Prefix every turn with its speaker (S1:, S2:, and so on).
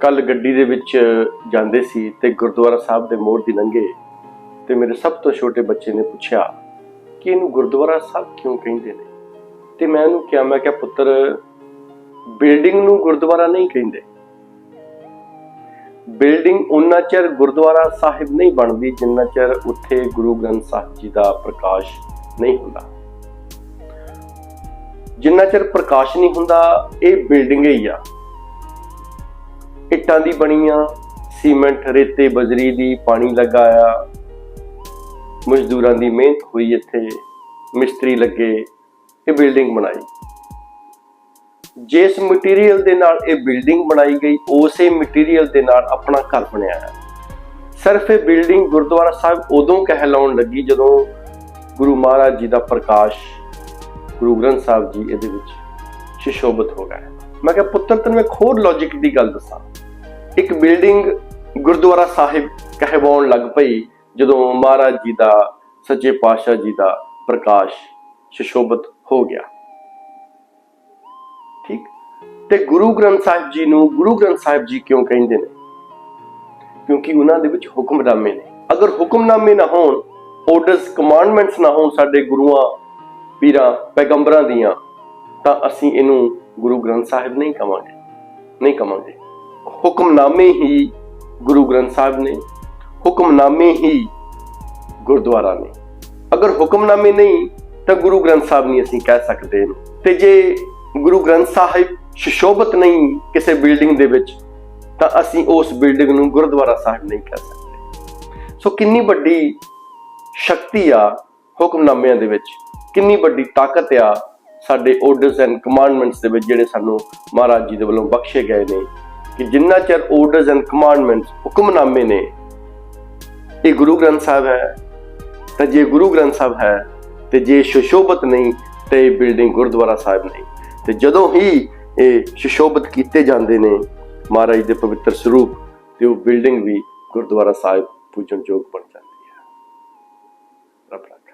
S1: ਕੱਲ ਗੱਡੀ ਦੇ ਵਿੱਚ ਜਾਂਦੇ ਸੀ ਤੇ ਗੁਰਦੁਆਰਾ ਸਾਹਿਬ ਦੇ ਮੋੜ ਦੀ ਲੰਘੇ ਤੇ ਮੇਰੇ ਸਭ ਤੋਂ ਛੋਟੇ ਬੱਚੇ ਨੇ ਪੁੱਛਿਆ ਕਿ ਇਹਨੂੰ ਗੁਰਦੁਆਰਾ ਸਾਹਿਬ ਕਿਉਂ ਕਹਿੰਦੇ ਨੇ? ਤੇ ਮੈਂ ਉਹਨੂੰ ਕਿਹਾ, ਮੈਂ ਕਿਹਾ, ਪੁੱਤਰ ਬਿਲਡਿੰਗ ਨੂੰ ਗੁਰਦੁਆਰਾ ਨਹੀਂ ਕਹਿੰਦੇ। ਬਿਲਡਿੰਗ ਉਨਾ ਚਿਰ ਗੁਰਦੁਆਰਾ ਸਾਹਿਬ ਨਹੀਂ ਬਣਦੀ ਜਿੰਨਾ ਚਿਰ ਉੱਥੇ ਗੁਰੂ ਗ੍ਰੰਥ ਸਾਹਿਬ ਜੀ ਦਾ ਪ੍ਰਕਾਸ਼ ਨਹੀਂ ਹੁੰਦਾ। ਜਿੰਨਾ ਚਿਰ ਪ੍ਰਕਾਸ਼ ਨਹੀਂ ਹੁੰਦਾ, ਇਹ ਬਿਲਡਿੰਗ ਹੀ ਆ। ਇੱਟਾਂ ਦੀ ਬਣੀਆਂ ਸੀਮੈਂਟ, ਰੇਤੇ, ਬਜਰੀ ਦੀ ਪਾਣੀ ਲੱਗਾ ਆ। ਮਜ਼ਦੂਰਾਂ ਦੀ ਮਿਹਨਤ ਹੋਈ ਇੱਥੇ, ਮਿਸਤਰੀ ਲੱਗੇ, ਇਹ ਬਿਲਡਿੰਗ ਬਣਾਈ। ਜਿਸ ਮਟੀਰੀਅਲ ਦੇ ਨਾਲ ਇਹ ਬਿਲਡਿੰਗ ਬਣਾਈ ਗਈ, ਉਸੇ ਮਟੀਰੀਅਲ ਦੇ ਨਾਲ ਆਪਣਾ ਘਰ ਬਣਿਆ ਹੈ। ਸਿਰਫ ਇਹ ਬਿਲਡਿੰਗ ਗੁਰਦੁਆਰਾ ਸਾਹਿਬ ਉਦੋਂ ਕਹਿਲਾਉਣ ਲੱਗੀ ਜਦੋਂ ਗੁਰੂ ਮਹਾਰਾਜ ਜੀ ਦਾ ਪ੍ਰਕਾਸ਼, ਗੁਰੂ ਗ੍ਰੰਥ ਸਾਹਿਬ ਜੀ ਇਹਦੇ ਵਿੱਚ ਸ਼ਿਸ਼ੋਭਤ ਹੋ ਗਿਆ ਮੈਂ ਕਿਹਾ ਪੁੱਤਰ, ਤੈਨੂੰ ਇੱਕ ਹੋਰ ਲੌਜੀਕ ਦੀ ਗੱਲ ਦੱਸਾਂ। ਇੱਕ ਬਿਲਡਿੰਗ ਗੁਰਦੁਆਰਾ ਸਾਹਿਬ ਕਹਿਵਾਉਣ ਲੱਗ ਪਈ, ਜਦੋਂ ਮਹਾਰਾਜ ਜੀ ਦਾ, ਸੱਚੇ ਪਾਤਸ਼ਾਹ ਜੀ ਦਾ ਪ੍ਰਕਾਸ਼ ਸ਼ਿਸ਼ੋਭਤ ਹੋ ਗਿਆ। ਠੀਕ? ਤੇ ਗੁਰੂ ਗ੍ਰੰਥ ਸਾਹਿਬ ਜੀ ਨੂੰ, ਗੁਰੂ ਗ੍ਰੰਥ ਸਾਹਿਬ ਜੀ ਕਿਉਂ ਕਹਿੰਦੇ ਨੇ? ਕਿਉਂਕਿ ਉਹਨਾਂ ਦੇ ਵਿੱਚ ਹੁਕਮਨਾਮੇ ਨੇ। ਅਗਰ ਹੁਕਮਨਾਮੇ ਨਾ ਹੋਣ ਆਰਡਰਸ ਕਮਾਂਡਮੈਂਟਸ ਨਾ ਹੋਣ ਸਾਡੇ ਗੁਰੂਆਂ, ਪੀਰਾਂ, ਪੈਗੰਬਰਾਂ ਦੀਆਂ, ਤਾਂ ਅਸੀਂ ਇਹਨੂੰ ਗੁਰੂ ਗ੍ਰੰਥ ਸਾਹਿਬ ਨਹੀਂ ਕਵਾਂਗੇ। ਨਹੀਂ ਕਵਾਂਗੇ। ਹੁਕਮਨਾਮੇ ਹੀ ਗੁਰੂ ਗ੍ਰੰਥ ਸਾਹਿਬ ਨੇ, ਹੁਕਮਨਾਮੇ ਹੀ ਗੁਰਦੁਆਰਾ ਨੇ। ਅਗਰ ਹੁਕਮਨਾਮੇ ਨਹੀਂ, ਤਾਂ ਗੁਰੂ ਗ੍ਰੰਥ ਸਾਹਿਬ ਨਹੀਂ ਅਸੀਂ ਕਹਿ ਸਕਦੇ ਤੇ ਜੇ ਗੁਰੂ ਗ੍ਰੰਥ ਸਾਹਿਬ ਸ਼ਿਸ਼ੋਭਤ ਨਹੀਂ ਕਿਸੇ ਬਿਲਡਿੰਗ ਦੇ ਵਿੱਚ, ਤਾਂ ਅਸੀਂ ਉਸ ਬਿਲਡਿੰਗ ਨੂੰ ਗੁਰਦੁਆਰਾ ਸਾਹਿਬ ਨਹੀਂ ਕਹਿ ਸਕਦੇ। ਸੋ ਕਿੰਨੀ ਵੱਡੀ ਸ਼ਕਤੀ ਆ ਹੁਕਮਨਾਮਿਆਂ ਦੇ ਵਿੱਚ, ਕਿੰਨੀ ਵੱਡੀ ਤਾਕਤ ਆ ਸਾਡੇ ਆਰਡਰਸ ਐਂਡ ਕਮਾਂਡਮੈਂਟਸ ਦੇ ਵਿੱਚ ਜਿਹੜੇ ਸਾਨੂੰ ਮਹਾਰਾਜ ਜੀ ਦੇ ਵੱਲੋਂ ਬਖਸ਼ੇ ਗਏ ਨੇ। ਕਿ ਜਿੰਨਾ ਚਿਰ ਆਰਡਰਸ ਐਂਡ ਕਮਾਂਡਮੈਂਟਸ ਹੁਕਮਨਾਮੇ ਨੇ, ਇਹ ਗੁਰੂ ਗ੍ਰੰਥ ਸਾਹਿਬ ਹੈ, ਤਾਂ ਜੇ ਗੁਰੂ ਗ੍ਰੰਥ ਸਾਹਿਬ ਹੈ, ਤੇ ਜੇ ਸ਼ਿਸ਼ੋਭਤ ਨਹੀਂ, ਤੇ ਇਹ ਬਿਲਡਿੰਗ ਗੁਰਦੁਆਰਾ ਸਾਹਿਬ ਨਹੀਂ ਤੇ ਜਦੋਂ ਹੀ ਇਹ ਸ਼ਿਸ਼ੋਭਤ ਕੀਤੇ ਜਾਂਦੇ ਨੇ, ਮਹਾਰਾਜ ਦੇ ਪਵਿੱਤਰ ਸਰੂਪ, ਤੇ ਉਹ ਬਿਲਡਿੰਗ ਵੀ ਗੁਰਦੁਆਰਾ ਸਾਹਿਬ ਪੂਜਨਯੋਗ ਬਣ ਜਾਂਦੀ ਹੈ ਰੱਬ ਰਾਖਾ।